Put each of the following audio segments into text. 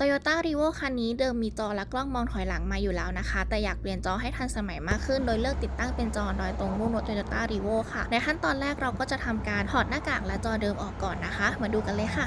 Toyota r e v o คันนี้เดิมมีจอและกล้องมองถอยหลังมาอยู่แล้วนะคะ แต่อยากเปลี่ยนจอให้ทันสมัยมากขึ้น โดยเลือกติดตั้งเป็นจอดอยตรงรุ่นรถ Toyota r e v o ค่ะ ในขั้นตอนแรกเราก็จะทำการถอดหน้ากากและจอเดิมออกก่อนนะคะ มาดูกันเลยค่ะ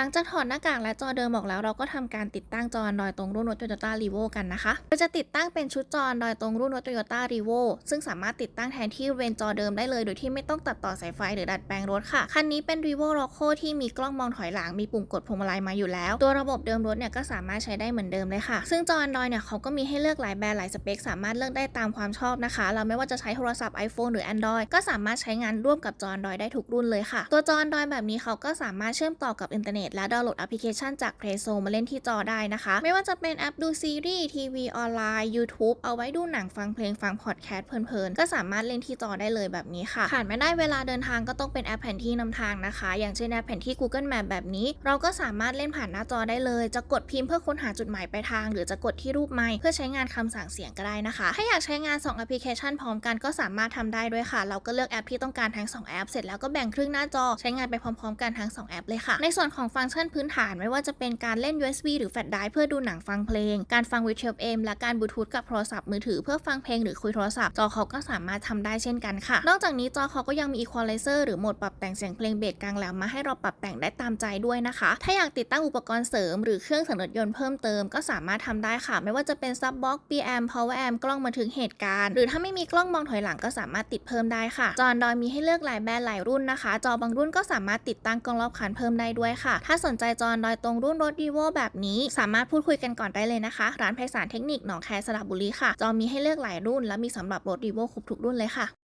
หลังจากถอดหน้ากากและจอเดิมออกแล้วเราก็ทำการติดตั้งจอ Android ตรงรุ่นรถ Toyota r e v o กันนะคะเราจะติดตั้งเป็นชุดจอ Android ตรงรุ่นรถ Toyota r e v o ซึ่งสามารถติดตั้งแทนที่เวนจอเดิมได้เลยโดยที่ไม่ต้องตัดต่อสายไฟหรือดัดแปลงรถค่ะ คันนี้เป็น r e v o Loco ที่มีกล้องมองถอยหลังมีปุ่มกดพวงมาลัยมาอยู่แล้ว ตัวระบบเดิมรถเนี่ยก็สามารถใช้ได้เหมือนเดิมเลยค่ะ ซึ่งจอ Android เนี่ยเขาก็มีให้เลือกหลายแบรนด์หลายสเปคสามารถเลือกได้ตามความชอบนะคะ เราไม่ว่าจะใช้โทรศัพท์ iPhone หรือ Android ก็สามารถใช้งานร่วมกับจอ Android ได้ทุกรุ่นเลยค่ะ ตัวจอ Android แบบนี้เขาก็สามารถเชื่อมต่อกับอินเทอร์เน็ตและดาวน์โหลดแอปพลิเคชันจาก Play Store มาเล่นที่จอได้นะคะ ไม่ว่าจะเป็นแอปดูซีรีส์ทีวีออนไลน์ YouTube เอาไว้ดูหนังฟังเพลงฟังพอดแคสต์เพลินๆ ก็สามารถเล่นที่จอได้เลยแบบนี้ค่ะขาดไม่ได้เวลาเดินทางก็ต้องเป็นแอปแผนที่นำทางนะคะ อย่างเช่นแอปแผนที่ Google Map แบบนี้ เราก็สามารถเล่นผ่านหน้าจอได้เลย จะกดพิมพ์เพื่อค้นหาจุดหมายปลายทาง หรือจะกดที่รูปไม้เพื่อใช้งานคำสั่งเสียงก็ได้นะคะ ถ้าอยากใช้งาน2แอปพลิเคชันพร้อมกันก็สามารถทำได้ด้วยค่ะ เราก็เลือกแอปที่ต้องการทั้ง2แอปเสร็จแล้วก็แบ่งครึ่งหน้าจอใช้งานไปพร้อม ๆ กันทั้ง2แอปเลยค่ะ ในส่วนของฟังก์ชันพื้นฐานไม่ว่าจะเป็นการเล่น USB หรือแฟลชไดรฟ์เพื่อดูหนังฟังเพลง การฟังวิดีโอเอ็มและการบลูทูธกับโทรศัพท์มือถือเพื่อฟังเพลงหรือคุยโทรศัพท์ จอเขาก็สามารถทำได้เช่นกันค่ะ นอกจากนี้จอเขาก็ยังมี Equalizer หรือโหมดปรับแต่งเสียงเพลงเบสกลางแหลมมาให้เราปรับแต่งได้ตามใจด้วยนะคะ ถ้าอยากติดตั้งอุปกรณ์เสริม หรือเครื่องสียงรถยนต์เพิ่มเติมก็สามารถทำได้ค่ะ ไม่ว่าจะเป็น Sub Box PM Power Amp กล้องบันทึกเหตุการณ์ หรือถ้าไม่มีกล้องมองถอยหลังก็สามารถติดเพิ่มได้ค่ะ จอ Android มีให้เลือกหลายแบรนด์หลายรุ่นนะคะ จอบางรุ่นก็สามารถติดตั้งกล้องรอบคันเพิ่มได้ด้วยค่ะถ้าสนใจจอนดอยตรงรุ่นรถดีโวแบบนี้สามารถพูดคุยกันก่อนได้เลยนะคะ ร้านไพศาลเทคนิคหนองแคสระบุรีค่ะ จอมีให้เลือกหลายรุ่นและมีสำหรับรถดีโวครบทุกรุ่นเลยค่ะ